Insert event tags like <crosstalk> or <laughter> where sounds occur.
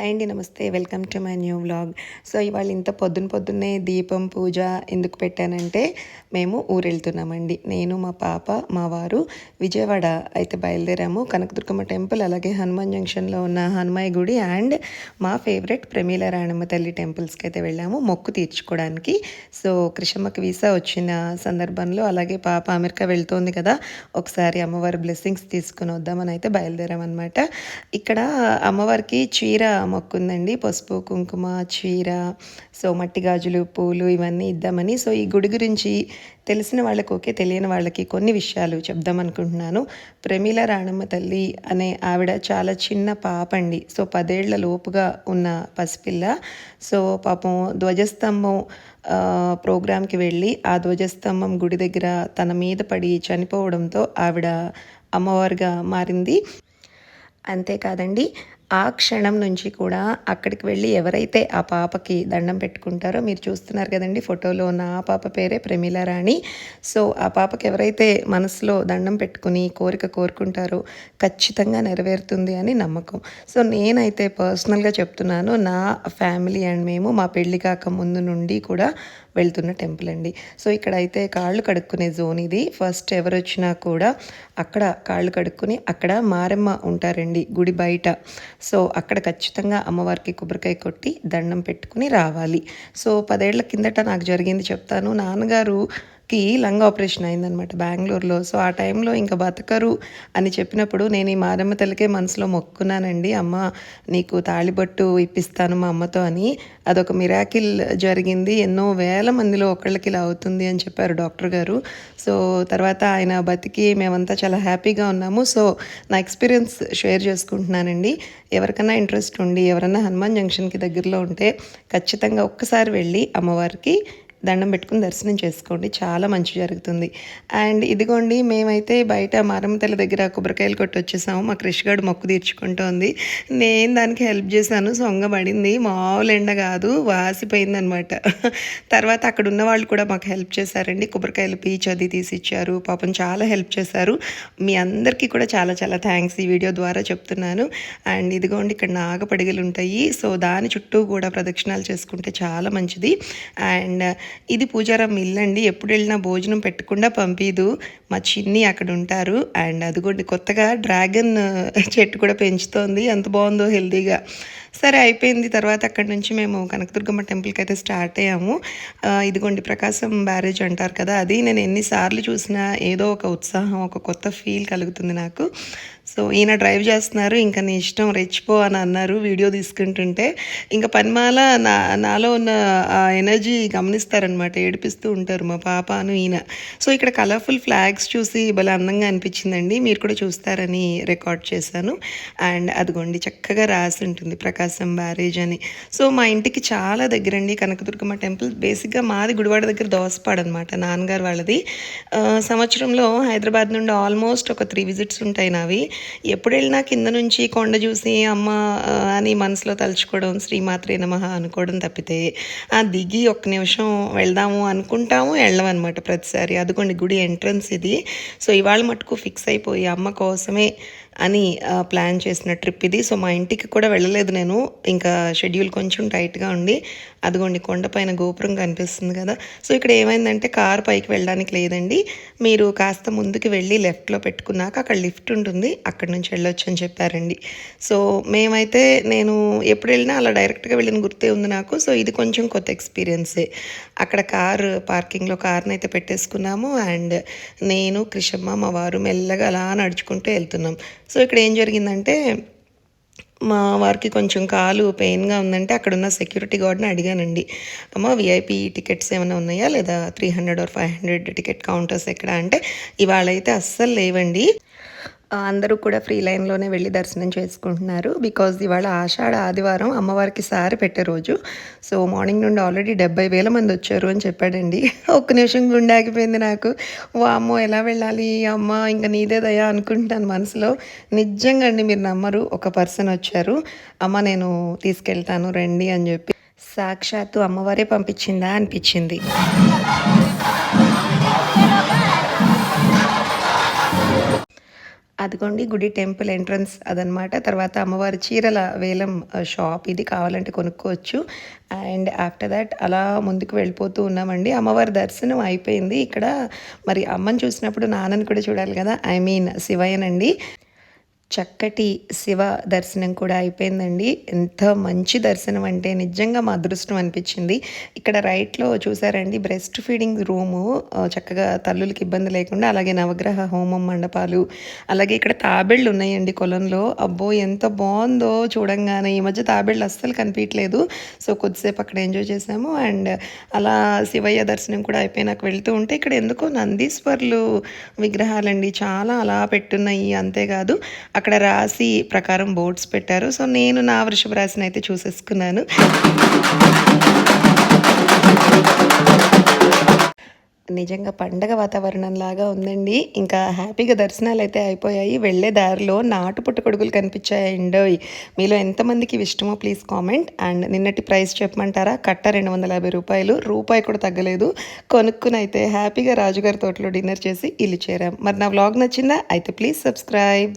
Hi అండి నమస్తే. Welcome to my new vlog. So ఇవాళ ఇంత పొద్దున పొద్దున్నే దీపం పూజ ఎందుకు పెట్టానంటే మేము ఊరు వెళ్తున్నామండి నేను మా పాప మా వారు విజయవాడ అయితే బయలుదేరాము. కనకదుర్గమ్మ టెంపుల్ అలాగే హనుమాన్ జంక్షన్లో ఉన్న హనుమాయి గుడి అండ్ మా ఫేవరెట్ ప్రమీల రాణమ్మ తల్లి టెంపుల్స్కి అయితే వెళ్ళాము మొక్కు తీర్చుకోవడానికి. సో కృష్ణమ్మకి వీసా వచ్చిన సందర్భంలో అలాగే పాప అమెరికా వెళ్తోంది కదా ఒకసారి అమ్మవారి బ్లెస్సింగ్స్ తీసుకుని వద్దామని అయితే బయలుదేరామన్నమాట. ఇక్కడ అమ్మవారికి చీర మొక్కుందండి. పసుపు కుంకుమ చీర సో మట్టి గాజులు పూలు ఇవన్నీ ఇద్దామని. సో ఈ గుడి గురించి తెలిసిన వాళ్ళకి ఓకే తెలియని వాళ్ళకి కొన్ని విషయాలు చెప్దామనుకుంటున్నాను ప్రమీల రాణమ్మ తల్లి అనే ఆవిడ చాలా చిన్న పాప అండి సో పదేళ్ళ లోపుగా ఉన్న పసిపిల్ల. సో పాపం ధ్వజస్తంభం ప్రోగ్రాంకి వెళ్ళి ఆ ధ్వజస్తంభం గుడి దగ్గర తన మీద పడి చనిపోవడంతో ఆవిడ అమ్మవారుగా మారింది. అంతేకాదండి ఆ క్షణం నుంచి కూడా అక్కడికి వెళ్ళి ఎవరైతే ఆ పాపకి దండం పెట్టుకుంటారో మీరు చూస్తున్నారు కదండి ఫోటోలో ఉన్న ఆ పాప పేరే ప్రమీల రాణి. సో ఆ పాపకి ఎవరైతే మనసులో దండం పెట్టుకుని కోరిక కోరుకుంటారో ఖచ్చితంగా నెరవేరుతుంది అని నమ్మకం. సో నేనైతే పర్సనల్గా చెప్తున్నాను నా ఫ్యామిలీ అండ్ మేము మా పెళ్ళి కాక ముందు నుండి కూడా వెళ్తున్న టెంపుల్ అండి. సో ఇక్కడైతే కాళ్ళు కడుక్కునే జోన్ ఇది. ఫస్ట్ ఎవరు వచ్చినా కూడా అక్కడ కాళ్ళు కడుక్కుని అక్కడ మారెమ్మ ఉంటారండి గుడి బయట. సో అక్కడ ఖచ్చితంగా అమ్మవారికి కొబ్బరికాయ కొట్టి దండం పెట్టుకుని రావాలి. సో పదేళ్ళ కిందట నాకు జరిగింది చెప్తాను. నాన్నగారు కి లంగ్ ఆపరేషన్ అయిందనమాట బెంగళూరులో. సో ఆ టైంలో ఇంకా బతకరు అని చెప్పినప్పుడు నేను ఈ మారమ్మ తల్లికే మనసులో మొక్కున్నానండి. అమ్మ నీకు తాళిబట్టు ఇప్పిస్తాను మా అమ్మతో అని. అదొక మిరాకిల్ జరిగింది. ఎన్నో వేల మందిలో ఒకళ్ళకి ఇలా అవుతుంది అని చెప్పారు డాక్టర్ గారు. సో తర్వాత ఆయన బతికి మేమంతా చాలా హ్యాపీగా ఉన్నాము. సో నా ఎక్స్పీరియన్స్ షేర్ చేసుకుంటున్నానండి. ఎవరికైనా ఇంట్రెస్ట్ ఉండి ఎవరైనా హనుమాన్ జంక్షన్కి దగ్గరలో ఉంటే ఖచ్చితంగా ఒక్కసారి వెళ్ళి అమ్మవారికి దండం పెట్టుకుని దర్శనం చేసుకోండి. చాలా మంచి జరుగుతుంది. అండ్ ఇదిగోండి మేమైతే బయట మారమ్మతల్లి దగ్గర కొబ్బరికాయలు కొట్టి వచ్చేసాము మా కృషిగాడు మొక్కు తీర్చుకుంటోంది. నేను దానికి హెల్ప్ చేశాను. సొంగ పడింది. మామూలు ఎండ కాదు వాసిపోయింది అనమాట తర్వాత అక్కడ ఉన్న వాళ్ళు కూడా మాకు హెల్ప్ చేశారండి. కొబ్బరికాయలు పీచ్ అది తీసి ఇచ్చారు. పాపం చాలా హెల్ప్ చేశారు. మీ అందరికీ కూడా చాలా చాలా థ్యాంక్స్ ఈ వీడియో ద్వారా చెప్తున్నాను. అండ్ ఇదిగోండి ఇక్కడ నాగపడిగలు ఉంటాయి. సో దాని చుట్టూ కూడా ప్రదక్షిణాలు చేసుకుంటే చాలా మంచిది. అండ్ ఇది పూజారం ఇల్లు అండి ఎప్పుడు వెళ్ళినా భోజనం పెట్టకుండా పంపిదు. మా చిన్ని అక్కడ ఉంటారు. అండ్ అదిగోండి కొత్తగా డ్రాగన్ చెట్టు కూడా పెంచుతోంది. ఎంత బాగుందో హెల్తీగా సరే అయిపోయింది. తర్వాత అక్కడి నుంచి మేము కనకదుర్గమ్మ టెంపుల్కి అయితే స్టార్ట్ అయ్యాము. ఇదిగోండి ప్రకాశం బ్యారేజ్ అంటారు కదా అది నేను ఎన్నిసార్లు చూసినా ఏదో ఒక ఉత్సాహం ఒక కొత్త ఫీల్ కలుగుతుంది నాకు. సో ఈయన డ్రైవ్ చేస్తున్నారు. ఇంకా నీ ఇష్టం రెచ్చిపో అని అన్నారు వీడియో తీసుకుంటుంటే. ఇంకా పనిమాల నా నాలో ఉన్న ఎనర్జీ గమనిస్తారు ఉంటారనమాట ఏడిపిస్తూ ఉంటారు మా పాపను ఈయన. సో ఇక్కడ కలర్ఫుల్ ఫ్లాగ్స్ చూసి భలే అందంగా అనిపించిందండి. మీరు కూడా చూస్తారని రికార్డ్ చేశాను. అండ్ అదిగోండి చక్కగా రాసి ఉంటుంది ప్రకాశం బ్యారేజ్ అని. సో మా ఇంటికి చాలా దగ్గర అండి కనకదుర్గమ్మ టెంపుల్ బేసిక్గా మాది గుడివాడ దగ్గర దోసపాడు అనమాట నాన్నగారు వాళ్ళది. సంవత్సరంలో హైదరాబాద్ నుండి ఆల్మోస్ట్ ఒక త్రీ విజిట్స్ ఉంటాయి నావి. ఎప్పుడు వెళ్ళినా కింద నుంచి కొండ చూసి అమ్మ అని మనసులో తలుచుకోవడం శ్రీమాత్రే నమ అనుకోవడం తప్పితే ఆ దిగి ఒక్క నిమిషం వెళ్దాము అనుకుంటాము వెళ్ళమన్నమాట ప్రతిసారి. అదిగోండి గుడి ఎంట్రన్స్ ఇది. సో ఇవాళ మటుకు ఫిక్స్ అయిపోయి అమ్మ కోసమే అని ప్లాన్ చేసిన ట్రిప్ ఇది. సో మా ఇంటికి కూడా వెళ్ళలేదు నేను. ఇంకా షెడ్యూల్ కొంచెం టైట్గా ఉండి అదిగోండి కొండపైన గోపురం కనిపిస్తుంది కదా. సో ఇక్కడ ఏమైందంటే కార్ పైకి వెళ్ళడానికి లేదండి. మీరు కాస్త ముందుకు వెళ్ళి లెఫ్ట్లో పెట్టుకున్నాక అక్కడ లిఫ్ట్ ఉంటుంది. అక్కడ నుంచి వెళ్ళొచ్చు అని చెప్పారండి. సో మేమైతే నేను ఎప్పుడు వెళ్ళినా అలా డైరెక్ట్గా వెళ్ళిన గుర్తే ఉంది నాకు. సో ఇది కొంచెం కొత్త ఎక్స్పీరియన్సే. అక్కడ కార్ పార్కింగ్లో కార్ని అయితే పెట్టేసుకున్నాము. అండ్ నేను కృషమ్మ మా వారు మెల్లగా అలా నడుచుకుంటూ వెళ్తున్నాం. సో ఇక్కడ ఏం జరిగిందంటే మా వారికి కొంచెం కాలు పెయిన్గా ఉందంటే అక్కడ ఉన్న సెక్యూరిటీ గార్డ్ని అడిగానండి. అమ్మ విఐపి టికెట్స్ ఏమైనా ఉన్నాయా? లేదా three hundred or five hundred ticket counters ఎక్కడ? అంటే ఇవాళ అయితే అస్సలు లేవండి. అందరూ కూడా ఫ్రీ లైన్లోనే వెళ్ళి దర్శనం చేసుకుంటున్నారు. బికాజ్ ఇవాళ ఆషాఢ ఆదివారం అమ్మవారికి సారి పెట్టే రోజు. సో మార్నింగ్ నుండి ఆల్రెడీ డెబ్బై వేల మంది వచ్చారు అని చెప్పాడండి. <laughs> ఒక్క నిమిషం గుండె ఆగిపోయింది నాకు. ఓ అమ్మో ఎలా వెళ్ళాలి? అమ్మ ఇంకా నీదే దయా అనుకుంటాను మనసులో. నిజంగా అండి మీరు నమ్మరు ఒక పర్సన్ వచ్చారు. అమ్మ నేను తీసుకెళ్తాను రండి అని చెప్పి సాక్షాత్తు అమ్మవారే పంపించిందా అనిపించింది. అదిగోండి గుడి టెంపుల్ ఎంట్రన్స్ అదనమాట. తర్వాత అమ్మవారి చీరల వేలం షాప్ ఇది కావాలంటే కొనుక్కోవచ్చు. అండ్ ఆఫ్టర్ దట్ అలా ముందుకు వెళ్ళిపోతూ ఉన్నామండి. అమ్మవారి దర్శనం అయిపోయింది. ఇక్కడ మరి అమ్మని చూసినప్పుడు నాన్నని కూడా చూడాలి కదా. ఐ మీన్ శివయ్యనండి. చక్కటి శివ దర్శనం కూడా అయిపోయిందండి. ఎంత మంచి దర్శనం అంటే నిజంగా మా అదృష్టం అనిపించింది. ఇక్కడ రైట్లో చూసారండి బ్రెస్ట్ ఫీడింగ్ రూము చక్కగా తల్లులకి ఇబ్బంది లేకుండా అలాగే నవగ్రహ హోమం మండపాలు అలాగే ఇక్కడ తాబేళ్ళు ఉన్నాయండి కొలంలో. అబ్బో ఎంత బాగుందో చూడంగానే. ఈ మధ్య తాబేళ్ళు అస్సలు కనిపించలేదు సో కొద్దిసేపు అక్కడ ఎంజాయ్ చేసాము. అండ్ అలా శివయ్య దర్శనం కూడా అయిపోయినాక వెళ్తూ ఉంటే ఇక్కడ ఎందుకో నందీశ్వర్లు విగ్రహాలండి. చాలా అలా పెట్టున్నాయి అంతేకాదు. అక్కడ రాశి ప్రకారం బోర్డ్స్ పెట్టారు. సో నేను నా వృషభ రాశిని అయితే చూసేసుకున్నాను. నిజంగా పండగ వాతావరణం లాగా ఉందండి. ఇంకా హ్యాపీగా దర్శనాలు అయితే అయిపోయాయి. వెళ్ళే దారిలో నాటు పుట్టగొడుగులు కనిపించాయండి మీలో ఎంతమందికి ఇష్టమో ప్లీజ్ కామెంట్. అండ్ నిన్నటి ప్రైస్ చెప్పమంటారా? కట్ట రెండు వందల యాభై రూపాయలు. రూపాయి కూడా తగ్గలేదు. కొనుక్కుని అయితే హ్యాపీగా రాజుగారి తోటలో డిన్నర్ చేసి ఇల్లు చేరాం. మరి నా వ్లాగ్ నచ్చిందా? అయితే ప్లీజ్ సబ్స్క్రైబ్.